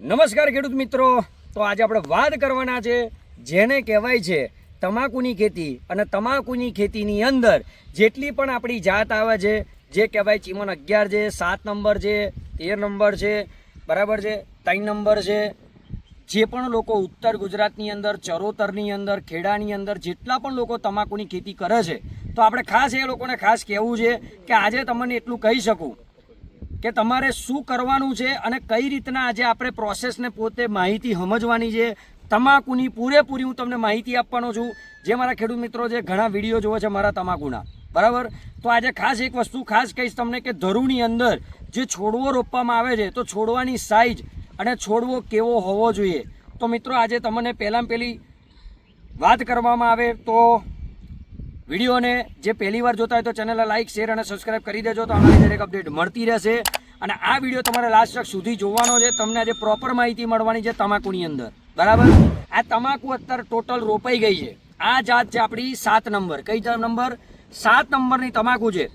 નમસ્કાર ખેડૂત મિત્રો. તો આજે આપણે વાત કરવાના છે, જેને કહેવાય છે તમાકુની ખેતી અને તમાકુની ખેતીની અંદર જેટલી પણ આપણી જાત આવે છે, જે કહેવાય ચીમન અગિયાર છે, સાત નંબર છે, તેર નંબર છે, બરાબર છે, ત્રણ નંબર છે. જે પણ લોકો ઉત્તર ગુજરાતની અંદર, ચરોતરની અંદર, ખેડાની અંદર જેટલા પણ લોકો તમાકુની ખેતી કરે છે, તો આપણે ખાસ એ લોકોને ખાસ કહેવું છે કે આજે તમને એટલું કહી શકું. કે તમારે શું કરવાનું છે અને કઈ રીતના આજે આપણે પ્રોસેસને પોતે માહિતી સમજવાની છે. તમાકુની પૂરેપૂરી હું તમને માહિતી આપવાનો છું. જે મારા ખેડૂત મિત્રો જે ઘણા વીડિયો જોવે છે મારા તમાકુના. બરાબર? તો આજે ખાસ એક વસ્તુ ખાસ કહીશ તમને કે ધરુની અંદર જે છોડવો રોપવામાં આવે છે, તો છોડવાની સાઈઝ અને છોડવો કેવો હોવો જોઈએ. તો મિત્રો, આજે તમને પહેલાં પહેલી વાત કરવામાં આવે તો વિડીયોને જે પહેલી વાર જોતા હોય તો ચેનલને લાઇક શેર અને સબસ્ક્રાઇબ કરી દેજો તો અમારી દરેક અપડેટ મળતી રહેશે. અને આ વીડિયો તમારે લાસ્ટ તક સુધી જોવાનો છે. તમને આજે પ્રોપર માહિતી મળવાની છે તમાકુની અંદર. બરાબર? આ તમાકુ અત્યારે ટોટલ રોપાઈ ગઈ છે. આ જાત છે આપણી સાત નંબર. કઈ નંબર? સાત નંબરની તમાકુ છે.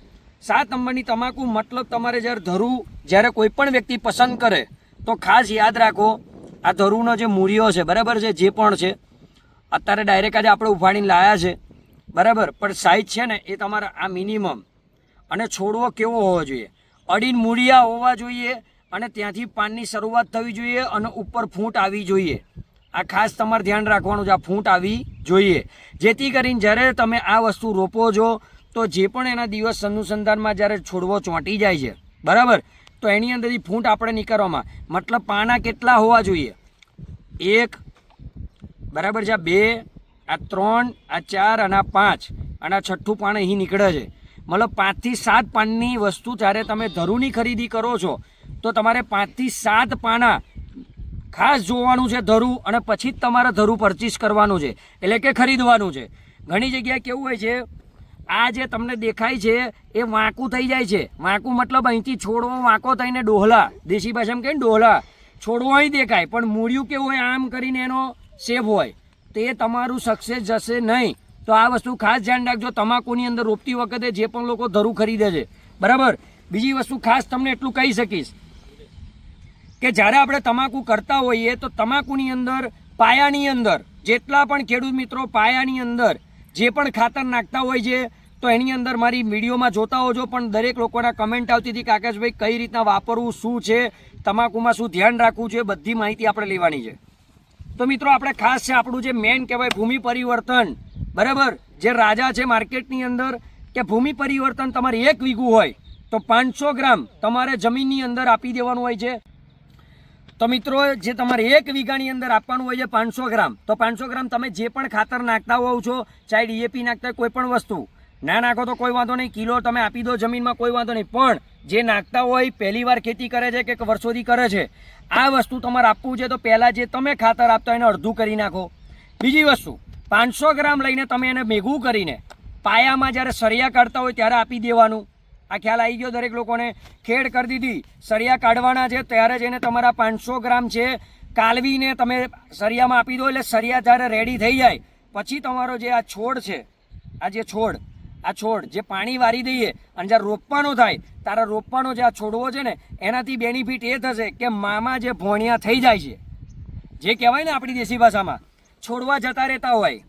સાત નંબરની તમાકુ મતલબ તમારે જ્યારે ધરું જ્યારે કોઈ પણ વ્યક્તિ પસંદ કરે, તો ખાસ યાદ રાખો, આ ધરુનો જે મૂળિયો છે, બરાબર છે? જે પણ છે, અત્યારે ડાયરેક્ટ આજે આપણે ઉફાડીને લાયા છે. બરાબર. પણ સાઈઝ છે ને એ તમારા આ મિનિમમ. અને છોડવો કેવો હોવો જોઈએ? અડીન મૂળિયા હોવા જોઈએ અને ત્યાંથી પાનની શરૂઆત થવી જોઈએ અને ઉપર ફૂંટ આવી જોઈએ. આ ખાસ તમારે ધ્યાન રાખવાનું છે, આ ફૂંટ આવી જોઈએ. જેથી કરીને જ્યારે તમે આ વસ્તુ રોપો છો, તો જે પણ એના દિવસ અનુસંધાનમાં જ્યારે છોડવો ચોંટી જાય છે, બરાબર? તો એની અંદરથી ફૂંટ આપણે નીકળવામાં. મતલબ પાના કેટલા હોવા જોઈએ? એક, બરાબર છે બે આ ત્રણ, આ ચાર અને આ પાંચ અને આ છઠ્ઠું પાન અહીં નીકળે છે. મતલબ પાંચથી સાત પાનની વસ્તુ જ્યારે તમે ધરુની ખરીદી કરો છો, તો તમારે પાંચથી સાત પાના ખાસ જોવાનું છે ધરુ અને પછી જ તમારે ધરુ પરચેસ કરવાનું છે, એટલે કે ખરીદવાનું છે. ઘણી જગ્યાએ કેવું હોય છે, આ જે તમને દેખાય છે, એ વાંકું થઈ જાય છે. વાંકું મતલબ અહીંથી છોડવો, વાંકો થઈને ડોહલા. દેશી ભાષામાં કહે ને ડોહલા. છોડવો અહીં દેખાય, પણ મૂળિયું કેવું હોય, આમ કરીને એનો સેફ હોય. તે તમારું સક્સેસ જશે નહીં. તો આ વસ્તુ ખાસ ધ્યાન રાખજો. તમાકુની અંદર રોપતી વખતે જે પણ લોકો ધરું ખરીદે છે. બરાબર? બીજી વસ્તુ ખાસ તમને એટલું કહી શકીશ કે જ્યારે આપણે તમાકુ કરતા હોઈએ તો તમાકુની અંદર, પાયાની અંદર, જેટલા પણ ખેડૂત મિત્રો પાયાની અંદર જે પણ ખાતર નાખતા હોય છે, તો એની અંદર મારી વિડીયોમાં જોતા હોજો. પણ દરેક લોકોના કમેન્ટ આવતી હતી કે, આકાશભાઈ, કઈ રીતના વાપરવું? શું છે? તમાકુમાં શું ધ્યાન રાખવું છે? બધી માહિતી આપણે લેવાની છે. તો મિત્રો, આપણે ખાસ છે આપણું જે મેન કહેવાય ભૂમિ પરિવર્તન. બરાબર? જે રાજા છે માર્કેટની અંદર, કે ભૂમિ પરિવર્તન તમારે એક વીઘું હોય, તો પાંચસો ગ્રામ તમારે જમીનની અંદર આપી દેવાનું હોય છે. તો મિત્રો, જે તમારે એક વીઘાની અંદર આપવાનું હોય છે પાંચસો ગ્રામ. તો પાંચસો ગ્રામ તમે જે પણ ખાતર નાખતા હોવ છો, ચાહે ડીએપી નાખતા કોઈ પણ વસ્તુ, ના નાખો તો કોઈ વાંધો નહીં. કિલો તમે આપી દો જમીનમાં, કોઈ વાંધો નહીં. પણ જે નાખતા હોય પહેલી વાર ખેતી કરે છે કે વર્ષોથી કરે છે આ વસ્તુ તમારે આપવું છે તો પહેલાં જે તમે ખાતર આપતા એને અડધું કરી નાખો. બીજી વસ્તુ, પાંચસો ગ્રામ લઈને તમે એને ભેગું કરીને પાયામાં જ્યારે સરિયા કાઢતા હોય ત્યારે આપી દેવાનું. આ ખ્યાલ આવી ગયો દરેક લોકોને? ખેડ કરી દીધી. સરિયા કાઢવાના છે ત્યારે જઈને તમારા પાંચસો ગ્રામ છે કાલવીને તમે સરિયામાં આપી દો એટલે સરિયા જ્યારે રેડી થઈ જાય, પછી તમારો જે આ છોડ છે, આ જે છોડ આ છોડ જે પાણી વારી દઈએ અને જ્યારે રોપવાનો થાય, તારા રોપવાનો જે આ છોડવો છે ને, એનાથી બેનિફિટ એ થશે કે મામા જે ભોણિયા થઈ જાય છે. જે કહેવાય ને આપણી દેશી ભાષામાં, છોડવા જતા રહેતા હોય.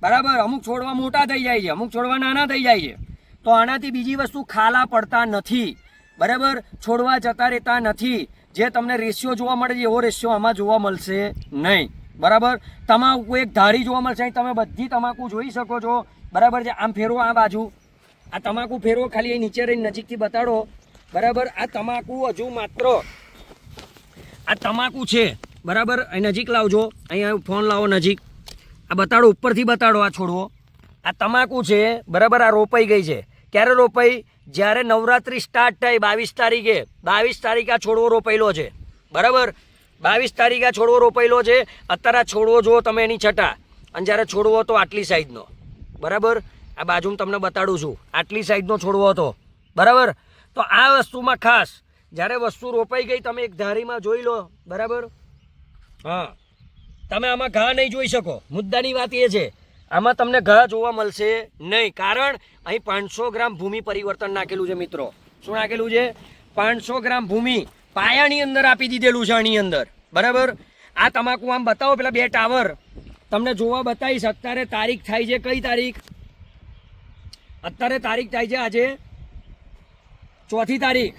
બરાબર? અમુક છોડવા મોટા થઈ જાય છે, અમુક છોડવા નાના થઈ જાય છે. તો આનાથી બીજી વસ્તુ ખાલા પડતા નથી. બરાબર? છોડવા જતા રહેતા નથી. જે તમને રેશિયો જોવા મળે છે, એવો રેશિયો આમાં જોવા મળશે નહીં. બરાબર? તમાકુ એક ધારી જોવા મળશે તમે બધી તમાકુ જોઈ શકો છો. બરાબર છે? આમ ફેરવો આ બાજુ. આ તમાકુ ફેરવો, ખાલી એ નીચે રહીને નજીકથી બતાડો. બરાબર? આ તમાકુ હજુ માત્ર આ તમાકુ છે. બરાબર? અહીં નજીક લાવજો. અહીંયા ફોન લાવો નજીક. આ બતાડો, ઉપરથી બતાડો, આ છોડવો. આ તમાકુ છે, બરાબર? આ રોપાઈ ગઈ છે. ક્યારે રોપાઈ? જ્યારે નવરાત્રિ સ્ટાર્ટ થઈ બાવીસ તારીખે. બાવીસ તારીખે આ છોડવો રોપાયેલો છે. બરાબર? બાવીસ તારીખે આ છોડવો રોપાયેલો છે. અત્યારે આ છોડવો જુઓ તમે એની છટા. અને જ્યારે છોડવો તો આટલી સાઈઝનો બરાબર? આ બાજુમાં તમને બતાડું છું. આટલી સાઈઝનો છોડવો હતો. બરાબર? તો આ વસ્તુમાં ખાસ, જ્યારે વસ્તુ રોપાઈ ગઈ, તમે એક ધારીમાં જોઈ લો. બરાબર? હા. તમે આમાં ઘા નહીં જોઈ શકો. મુદ્દાની વાત એ છે. આમાં તમને ઘા જોવા મળશે નહીં. કારણ, અહીં પાંચસો ગ્રામ ભૂમિ પરિવર્તન નાખેલું છે, મિત્રો. શું નાખેલું છે? પાંચસો ગ્રામ ભૂમિ પાયાની અંદર આપી દીધેલું છે, આની અંદર. બરાબર? આ તમાકુ આમ બતાવો, પેલા બે ટાવર. તમને જોવા બતાવીશ અત્યારે તારીખ થાય છે કઈ તારીખ? અત્યારે તારીખ થાય છે આજે ચોથી તારીખ.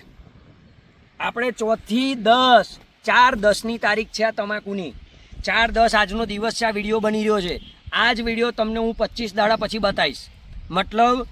આપણે ચોથી દસ, ચાર દસની તારીખ છે આ તમાકુની. ચાર દસ આજનો દિવસ છે, આ વીડિયો બની રહ્યો છે. આ જ વીડિયો તમને હું પચીસ દાડા પછી બતાવીશ. મતલબ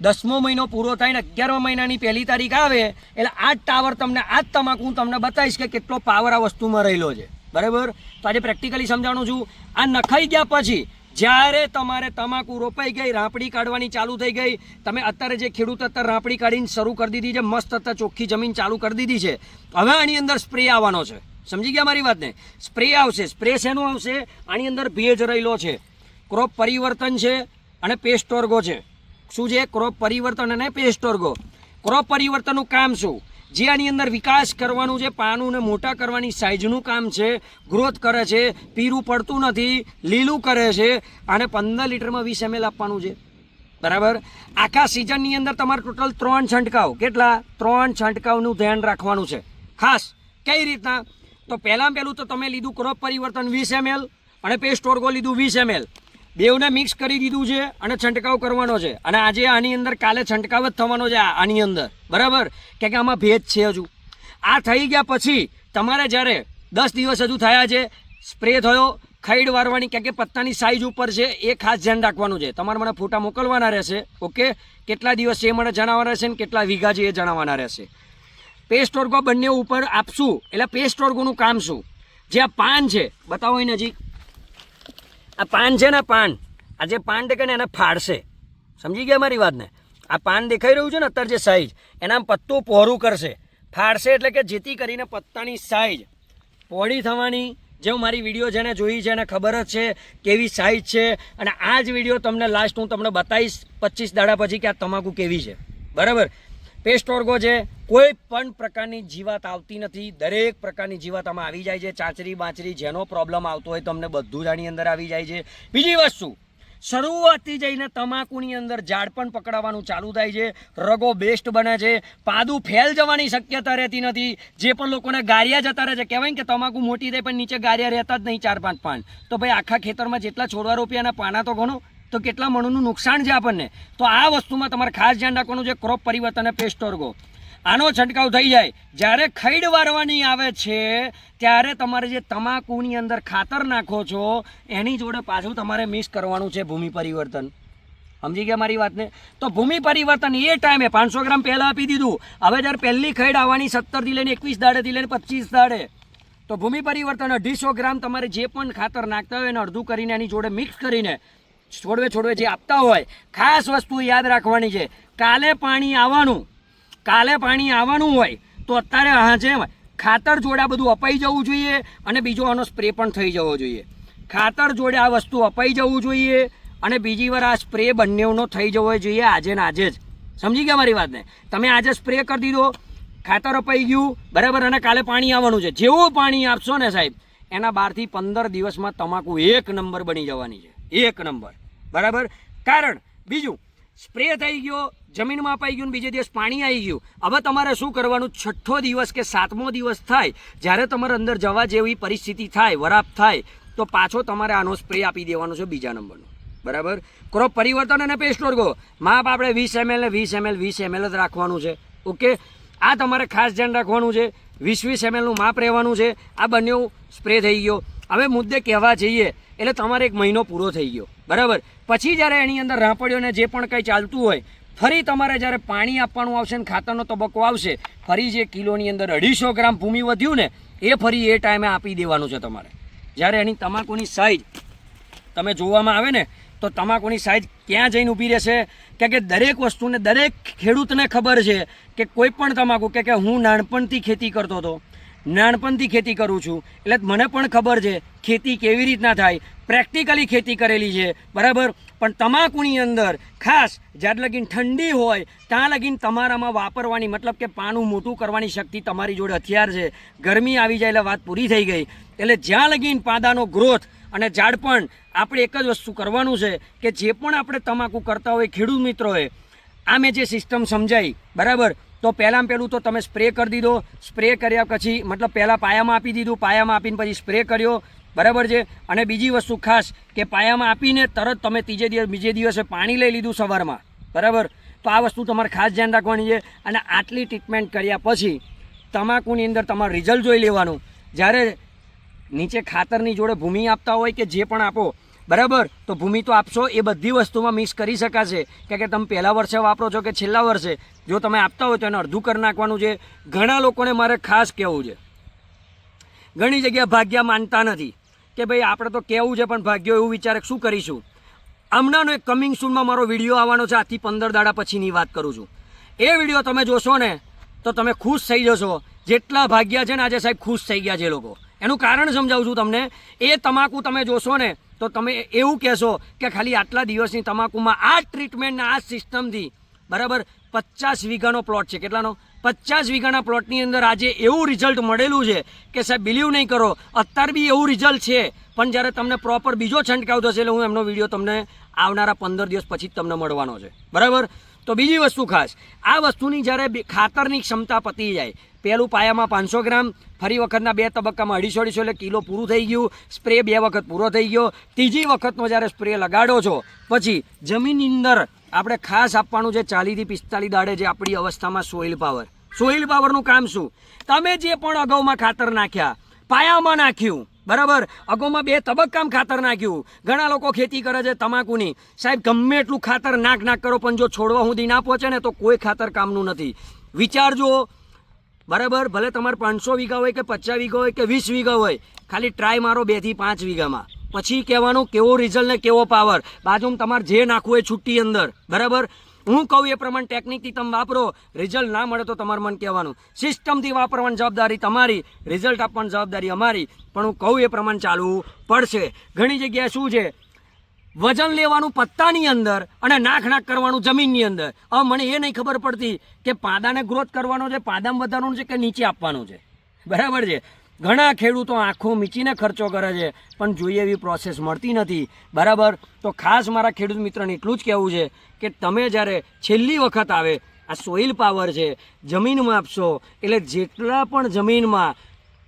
દસમો મહિનો પૂરો થાય ને અગિયારમા મહિનાની પહેલી તારીખ આવે, એટલે આ જ ટાવર તમને, આ જ તમાકુ હું તમને બતાવીશ કે કેટલો પાવર આ વસ્તુમાં રહેલો છે. બરાબર? તો આજે પ્રેક્ટિકલી સમજાવું છું. આ નખાઈ ગયા પછી, જ્યારે તમારે તમાકુ રોપાઈ ગઈ, રાપડી કાઢવાની ચાલુ થઈ ગઈ, તમે અત્યારે જે ખેડૂત અત્યારે રાપડી કાઢીને શરૂ કરી દીધી છે, મસ્ત અત્યારે ચોખ્ખી જમીન ચાલુ કરી દીધી છે, હવે આની અંદર સ્પ્રે આવવાનો છે. સમજી ગયા મારી વાતને? સ્પ્રે આવશે સ્પ્રે શેનો આવશે? આની અંદર ભેજ રહેલો છે. ક્રોપ પરિવર્તન છે અને પેસ્ટોર્ગો છે. શું છે? ક્રોપ પરિવર્તન અને પેસ્ટોર્ગો ક્રોપ પરિવર્તનનું કામ શું? જે આની અંદર વિકાસ કરવાનું છે, પાનું ને મોટા કરવાની સાઇઝનું કામ છે ગ્રોથ કરે છે, પીરું પડતું નથી, લીલું કરે છે અને પંદર લીટરમાં વીસ એમએલ આપવાનું છે. બરાબર? આખા સિઝનની અંદર તમારે ટોટલ ત્રણ છંટકાવ. કેટલા? ત્રણ છંટકાવનું ધ્યાન રાખવાનું છે. ખાસ, કઈ રીતના? તો પહેલાં પહેલું તો તમે લીધું ક્રોપ પરિવર્તન વીસ એમએલ અને પેસ્ટ લીધું વીસ એમએલ બેવને મિક્સ કરી દીધું છે અને છંટકાવ કરવાનો છે. અને આજે આની અંદર કાલે છંટકાવ જ થવાનો છે આની અંદર. બરાબર? કે આમાં ભેજ છે હજુ. આ થઈ ગયા પછી તમારે જ્યારે દસ દિવસ હજુ થયા છે, સ્પ્રે થયો, ખાઈડ વારવાની કે કે પત્તાની સાઈઝ ઉપર છે, એ ખાસ ધ્યાન રાખવાનું છે. તમારે મને ફોટા મોકલવાના રહેશે, ઓકે? કેટલા દિવસ છે એ મને જણાવવાના રહેશે ને કેટલા વીઘા છે એ જણાવવાના રહેશે. પેસ્ટ ઓર્ગો બંને ઉપર આપશું. એટલે પેસ્ટ ઓર્ગોનું કામ શું? જે આ પાન છે, બતાવો અહીં નજીક. આ પાન છે ને પાન. આ જે પાન દેખાય ને એને ફાડશે. સમજી ગયા મારી વાતને? આ પાન દેખાઈ રહ્યું છે ને અત્યારે જે સાઈઝ એના પત્તું પહોરું કરશે. ફાડશે એટલે કે જેથી કરીને પત્તાની સાઈઝ પહોળી થવાની. જેવું મારી વીડિયો જેને જોઈ છે એને ખબર જ છે કેવી સાઈઝ છે. અને આ જ વીડિયો તમને લાસ્ટ હું તમને બતાવીશ પચીસ દાડા પછી કે આ તમાકુ કેવી છે. બરાબર? પેસ્ટ ઓર્ગો છે કોઈ પણ પ્રકારની જીવાત આવતી નથી. દરેક પ્રકારની જીવાત આમાં આવી જાય છે. ચાંચરી બાંચરી જેનો પ્રોબ્લેમ આવતો હોય તમને બધું જ આની અંદર આવી જાય છે. બીજી વસ્તુ, શરૂઆતથી જઈને તમાકુની અંદર ઝાડ પણ પકડાવવાનું ચાલુ થાય છે. રગો બેસ્ટ બને છે. પાદું ફેલ જવાની શક્યતા રહેતી નથી. જે પણ લોકોને ગારિયા જતા રહે છે, કહેવાય કે તમાકુ મોટી થાય પણ નીચે ગારિયા રહેતા જ નહીં ચાર પાંચ પાન. તો ભાઈ આખા ખેતરમાં જેટલા છોડવા રોપિયાના પાના તો ગણો તો કેટલા મણનું નુકસાન છે આપણને? તો આ વસ્તુમાં તમારે ખાસ ધ્યાન રાખવાનું છે ક્રોપ પરિવર્તન અને પેસ્ટોર્ગો આનો છંટકાવ થઈ જાય. જ્યારે ખૈડ વારવાની આવે છે, ત્યારે તમારે જે તમાકુની અંદર ખાતર નાખો છો, એની જોડે પાછું તમારે મિક્સ કરવાનું છે ભૂમિ પરિવર્તન. સમજી ગયા મારી વાતને? તો ભૂમિ પરિવર્તન એ ટાઈમે પાંચસો ગ્રામ પહેલાં આપી દીધું. હવે જ્યારે પહેલી ખૈડ આવવાની સત્તરથી લઈને એકવીસ દાડેથી લઈને પચીસ દાડે. તો ભૂમિ પરિવર્તન અઢીસો ગ્રામ તમારે જે પણ ખાતર નાખતા હોય એને અડધું કરીને એની જોડે મિક્સ કરીને છોડવે છોડવે જે આપતા હોય, ખાસ વસ્તુ યાદ રાખવાની છે. કાલે પાણી આવવાનું. કાલે પાણી આવવાનું હોય, તો અત્યારે હા છે ખાતર જોડે આ બધું અપાઈ જવું જોઈએ અને બીજો આનો સ્પ્રે પણ થઈ જવો જોઈએ. ખાતર જોડે આ વસ્તુ અપાઈ જવું જોઈએ અને બીજી વાર આ સ્પ્રે બંનેનો થઈ જવો જોઈએ આજે ને આજે જ. સમજી ગયા મારી વાતને? તમે આજે સ્પ્રે કરી દીધો, ખાતર અપાઈ ગયું, બરાબર, અને કાલે પાણી આવવાનું છે. જેવું પાણી આપશો ને સાહેબ, એના બારથી પંદર દિવસમાં તમાકુ એક નંબર બની જવાની છે. એક નંબર. બરાબર? કારણ, બીજું સ્પ્રે થઈ ગયો, જમીનમાં અપાઈ ગયું બીજે દિવસ પાણી આવી ગયું. હવે તમારે શું કરવાનું? છઠ્ઠો દિવસ કે સાતમો દિવસ થાય, જ્યારે તમારે અંદર જવા જેવી પરિસ્થિતિ થાય, વરાપ થાય, તો પાછો તમારે આનો સ્પ્રે આપી દેવાનો છે બીજા નંબરનો. બરાબર? ક્રોપ પરિવર્તન અને પેસ્ટોર્ગો માપ આપણે વીસ એમએલ ને વીસ એમએલ વીસ એમએલ જ રાખવાનું છે. ઓકે? આ તમારે ખાસ ધ્યાન રાખવાનું છે. વીસ વીસ એમએલનું માપ રહેવાનું છે. આ બંને સ્પ્રે થઈ ગયો. હવે મુદ્દે કહેવા જઈએ, એટલે તમારે એક મહિનો પૂરો થઈ ગયો. બરાબર? પછી જ્યારે એની અંદર રાપડીઓને જે પણ કંઈ ચાલતું હોય, ફરી તમારે જ્યારે પાણી આપવાનું આવશે ને ખાતરનો તબક્કો આવશે, ફરી જે કિલોની અંદર અઢીસો ગ્રામ ભૂમિ વધ્યું ને, એ ફરી એ ટાઈમે આપી દેવાનું છે તમારે. જ્યારે એની તમાકુની સાઈઝ તમે જોવામાં આવે ને તો તમાકુની સાઈઝ ક્યાં જઈને ઊભી રહેશે? કે કે દરેક વસ્તુને, દરેક ખેડૂતને ખબર છે કે કોઈ પણ તમાકુ, કે કે હું નાનપણથી ખેતી કરતો હતો, નાનપણથી ખેતી કરું છું, એટલે મને પણ ખબર છે ખેતી કેવી રીતના થાય. પ્રેક્ટિકલી ખેતી કરેલી છે, બરાબર? પણ તમાકુની અંદર ખાસ જ્યારે લગીન ઠંડી હોય, ત્યાં લગીન તમારામાં વાપરવાની, મતલબ કે પાનું મોટું કરવાની શક્તિ તમારી જોડે હથિયાર છે. ગરમી આવી જાય એટલે વાત પૂરી થઈ ગઈ. એટલે જ્યાં લગીન પાદાનો ગ્રોથ અને ઝાડપણ આપણે એક જ વસ્તુ કરવાનું છે કે જે પણ આપણે તમાકુ કરતા હોય, ખેડૂત મિત્રોએ આ મેં જે સિસ્ટમ સમજાઈ, બરાબર? તો પહેલાં પહેલું તો તમે સ્પ્રે કરી દીધો. સ્પ્રે કર્યા પછી, મતલબ પહેલાં પાયામાં આપી દીધું, પાયામાં આપીને પછી સ્પ્રે કર્યો, બરાબર છે? અને બીજી વસ્તુ ખાસ કે પાયામાં આપીને તરત તમે ત્રીજે દિવસ, બીજે દિવસે પાણી લઈ લીધું સવારમાં, બરાબર? તો આ વસ્તુ તમારે ખાસ ધ્યાન રાખવાની છે. અને આટલી ટ્રીટમેન્ટ કર્યા પછી, તમાકુની અંદર તમારું રિઝલ્ટ જોઈ લેવાનું. જ્યારે નીચે ખાતરની જોડે ભૂમિ આપતા હોય કે જે પણ આપો, બરાબર? તો ભૂમિ તો આપશો, એ બધી વસ્તુમાં મિક્સ કરી શકાશે. કે તમે પહેલા વર્ષે વાપરો છો કે છેલ્લા વર્ષે? જો તમે આપતા હોય તો એને અડધું કરી નાખવાનું છે. ઘણા લોકોને મારે ખાસ કહેવું છે. ઘણી જગ્યાએ ભાગ્યા માનતા નથી. કે ભાઈ, આપણે તો કહેવું છે, પણ ભાગ્યો એવું વિચારે શું કરીશું? હમણાંનો એક કમિંગ સૂનમાં મારો વીડિયો આવવાનો છે. આથી પંદર દાડા પછીની વાત કરું છું. એ વીડિયો તમે જોશો ને, તો તમે ખુશ થઈ જશો. જેટલા ભાગ્યા છે ને, આજે સાહેબ ખુશ થઈ ગયા છે લોકો. એનું કારણ સમજાવું છું તમને. એ તમાકુ તમે જોશો ને, તો તમે એવું કહેશો કે ખાલી આટલા દિવસની તમાકુમાં આ ટ્રીટમેન્ટના આ સિસ્ટમથી બરાબર? પચાસ વીઘાનો પ્લોટ છે. કેટલાનો? પચાસ વીઘાના પ્લોટની અંદર આજે એવું રિઝલ્ટ મળેલું છે કે સાહેબ બિલીવ નહીં કરો. અત્યારે બી એવું રિઝલ્ટ છે. પણ જ્યારે તમને પ્રોપર બીજો છંટકાવ થશે એટલે હું એમનો વીડિયો તમને આવનારા પંદર દિવસ પછી જ તમને મળવાનો છે. બરાબર? તો બીજી વસ્તુ ખાસ. આ વસ્તુની જ્યારે ખાતરની ક્ષમતા પતી જાય પહેલું પાયામાં પાંચસો ગ્રામ, ફરી વખતના બે તબક્કામાં અઢીસો અઢીસો એટલે કિલો પૂરું થઈ ગયું. સ્પ્રે બે વખત પૂરો થઈ ગયો. ત્રીજી વખતનો જ્યારે સ્પ્રે લગાડો છો, પછી જમીનની અંદર આપણે ખાસ આપવાનું છે ચાલીસથી પિસ્તાલીસ દાડે જે આપણી અવસ્થામાં સોઇલ પાવર સોઇલ પાવરનું કામ શું? તમે જે પણ અગાઉમાં ખાતર નાખ્યા, પાયામાં નાખ્યું, બરાબર? અગાઉમાં બે તબક્કામાં ખાતર નાખ્યું. ઘણા લોકો ખેતી કરે છે તમાકુની. સાહેબ, ગમે એટલું ખાતર નાક નાક કરો, પણ જો છોડવા સુધી ના પહોંચે ને તો કોઈ ખાતર કામનું નથી. વિચારજો બરાબર, ભલે તમારે પાંચસો વીઘા હોય કે પચાસ વીઘા હોય કે વીસ વીઘા હોય, ખાલી ટ્રાય મારો બેથી પાંચ વીઘામાં. પછી કહેવાનું કેવો રિઝલ્ટ ને કેવો પાવર બાજુમાં તમારે જે નાખવું હોય છુટ્ટી અંદર. બરાબર? હું કહું એ પ્રમાણે ટેકનિકથી તમે વાપરો રિઝલ્ટ ના મળે તો તમારે મને કહેવાનું. સિસ્ટમથી વાપરવાની જવાબદારી તમારી રિઝલ્ટ આપવાની જવાબદારી અમારી. પણ હું કહું એ પ્રમાણે ચાલવું પડશે. ઘણી જગ્યાએ શું છે? વજન લેવાનું પત્તાની અંદર અને નાખ નાખ કરવાનું જમીનની અંદર. હવે મને એ નહીં ખબર પડતી કે પાદાને ગ્રોથ કરવાનો છે, પાદામાં વધારવાનું છે કે નીચે આપવાનું છે. બરાબર છે? ઘણા ખેડૂતો આંખો મીચીને ખર્ચો કરે છે, પણ જોઈએ એવી પ્રોસેસ મળતી નથી. બરાબર? તો ખાસ મારા ખેડૂત મિત્રને એટલું જ કહેવું છે કે તમે જ્યારે છેલ્લી વખત આવે, આ સોઇલ પાવર છે, જમીનમાં આપશો, એટલે જેટલા પણ જમીનમાં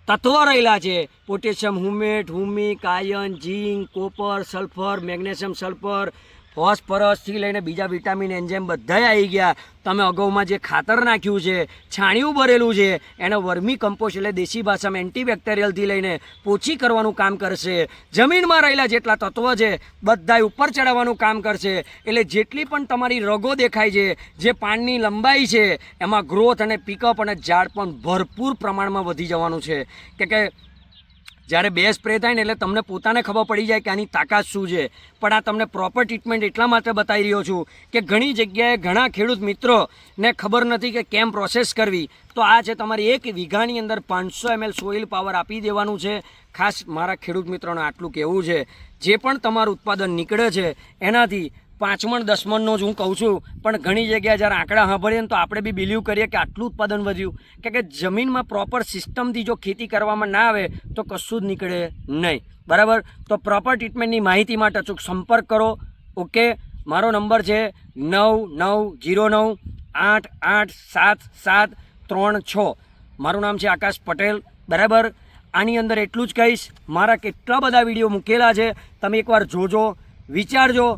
તત્વો રહેલા છે. Potassium humate humic iron zinc copper sulphur magnesium sulphur ફોસ્ફરસથી લઈને બીજા વિટામિન, એન્ઝાઇમ બધાય આવી ગયા. તમે અગાઉમાં જે ખાતર નાખ્યું છે, છાણિયું ભરેલું છે, એને વર્મી કમ્પોસ્ટ એટલે દેશી ભાષામાં એન્ટીબેક્ટેરિયલથી લઈને પોછી કરવાનું કામ કરશે. જમીનમાં રહેલા જેટલા તત્વો છે, બધાય ઉપર ચડાવવાનું કામ કરશે. એટલે જેટલી પણ તમારી રગો દેખાય છે, જે પાનની લંબાઈ છે, એમાં ગ્રોથ અને પિકઅપ અને ઝાડ પણ ભરપૂર પ્રમાણમાં વધી જવાનું છે. કે કે જ્યારે બે સ્પ્રે થાય ને એટલે તમને પોતાને ખબર પડી જાય કે આની તાકાત શું છે. પણ આ તમને પ્રોપર ટ્રીટમેન્ટ એટલા માટે બતાવી રહ્યો છું કે ઘણી જગ્યાએ ઘણા ખેડૂત મિત્રોને ખબર નથી કે કેમ પ્રોસેસ કરવી. તો આ છે તમારી એક વીઘાની અંદર પાંચસો એમએલ સોઇલ પાવર આપી દેવાનું છે. ખાસ મારા ખેડૂત મિત્રોને આટલું કહેવું છે. જે પણ તમારું ઉત્પાદન નીકળે છે, એનાથી પાંચમણ, દસમણનો જ હું કહું છું. પણ ઘણી જગ્યાએ જ્યારે આંકડા સાંભળીએ તો આપણે બી બિલીવ કરીએ કે આટલું ઉત્પાદન વધ્યું. કે કે જમીનમાં પ્રોપર સિસ્ટમથી જો ખેતી કરવામાં ના આવે, તો કશું જ નીકળે નહીં. બરાબર? તો પ્રોપર ટ્રીટમેન્ટની માહિતી માટે અચૂક સંપર્ક કરો. ઓકે મારો નંબર છે નવ નવ જીરો નવ આઠ આઠ સાત સાત ત્રણ છ. મારું નામ છે આકાશ પટેલ. બરાબર? આની અંદર એટલું જ કહીશ. મારા કેટલા બધા વીડિયો મૂકેલા છે. તમે એકવાર જોજો, વિચારજો.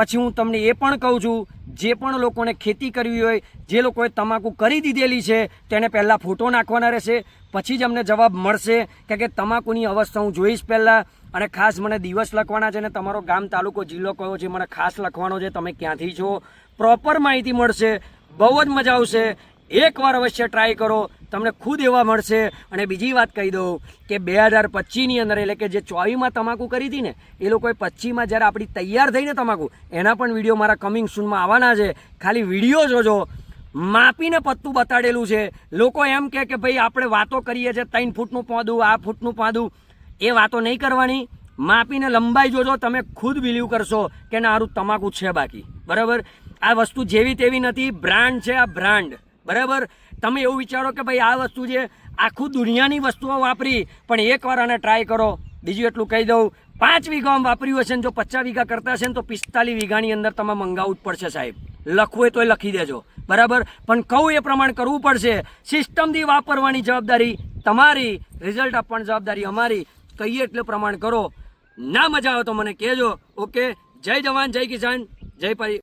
પછી હું તમને એ પણ કહું છું, જે પણ લોકોને ખેતી કરવી હોય, જે લોકોએ તમાકુ કરી દીધેલી છે, તેને પહેલાં ફોટો નાખવાના રહેશે, પછી જ અમને જવાબ મળશે કે કે તમાકુની અવસ્થા હું જોઈશ પહેલાં અને ખાસ મને દિવસ લખવાના છે ને તમારો ગામ તાલુકો જિલ્લો કયો છે, મને ખાસ લખવાનો છે, તમે ક્યાંથી છો? પ્રોપર માહિતી મળશે, બહુ જ મજા આવશે. એકવાર અવશ્ય ટ્રાય કરો. તમને ખુદ એવા મળશે. અને બીજી વાત કહી દઉં કે બે હજાર પચીસની અંદર, એટલે કે જે ચોવીસમાં તમાકુ કરી હતી ને, એ લોકોએ પચીસમાં જ્યારે આપણી તૈયાર થઈને તમાકુ, એના પણ વીડિયો મારા કમિંગ સૂનમાં આવવાના છે. ખાલી વીડિયો જોજો. માપીને પત્તું બતાડેલું છે. લોકો એમ કહે કે ભાઈ, આપણે વાતો કરીએ છીએ, ત્રણ ફૂટનું પોદું, આ ફૂટનું પાદું. એ વાતો નહીં કરવાની. માપીને લંબાઈ જોજો, તમે ખુદ બિલીવ કરશો કે ના હારું તમાકુ છે બાકી. બરાબર? આ વસ્તુ જેવી તેવી નથી. બ્રાન્ડ છે આ બ્રાન્ડ બરાબર? તમે એવું વિચારો કે ભાઈ આ વસ્તુ છે આખું દુનિયાની વસ્તુઓ વાપરી, પણ એકવાર આને ટ્રાય કરો. બીજું એટલું કહી દઉં, પાંચ વીઘામાં વાપર્યું હશે ને જો પચાસ વીઘા કરતા હશે ને તો પિસ્તાલીસ વીઘાની અંદર તમે મંગાવવું જ પડશે સાહેબ. લખવું હોય તો લખી દેજો. બરાબર? પણ કહું એ પ્રમાણે કરવું પડશે. સિસ્ટમથી વાપરવાની જવાબદારી તમારી રિઝલ્ટ આપવાની જવાબદારી અમારી. કહીએ એટલે પ્રમાણ કરો. ના મજા આવે તો મને કહેજો. ઓકે જય જવાન, જય કિસાન, જય પરી